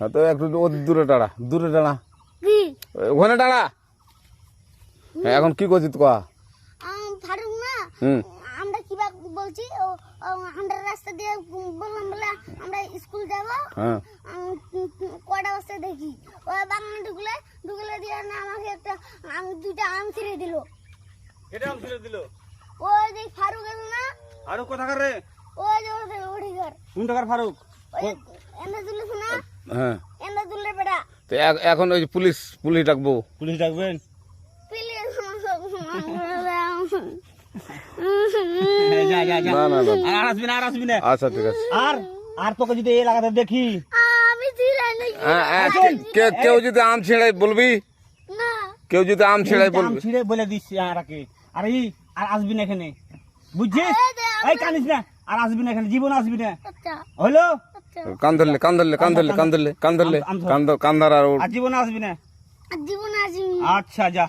তো একটু ও দূরে দাঁড়া দূরে কি? ওখানে দাঁড়া হ্যাঁ এখন কি করছিস তো কয়া আম, ফারুক না আমরা কিবা বলছি ও ও, আমরা রাস্তা দিয়ে বললাম বলে আমরা স্কুল যাব। হ্যাঁ। আম, কটা বস্তা দেখি। ও বাগানে ঢুকলে ঢুকলে দিয়ে না আমাকে একটা আম দুইটা আম ছিঁড়ে দিল। এটা আম ছিঁড়ে দিল? ওই যে ফারুক আছে না আরও কোথাকার রে? ওই যে ওড়ি ঘর। কোন টাকার ফারুক? এনে তুলিস না হ্যাঁ। তো এখন ওই যে পুলিশ পুলিশ ডাকবো। পুলিশ ডাকবেন? না না না। আর আসবি না আর আসবি না। আচ্ছা ঠিক আছে। আর আর তোকে যদি এই এলাকাতে দেখি? হ্যাঁ, হ্যাঁ, কেউ যদি আম ছেড়াই বলবি? কেউ যদি আম ছেড়াই আম বলবি? ছিঁড়ে বলে দিচ্ছি আর আগে। আর এই আর আসবি না এখানে। বুঝছিস? এই কানিস না। আর আসবি না এখানে জীবন আসবি না। আচ্ছা। হলো? আচ্ছা কান ধরলে কান ধরলে কান ধরলে কান ধরলে কান ধরলে আম- আম ধর। কান ধর- কান ধর আর জীবন আসবি না। জীবন আসবি আচ্ছা যা।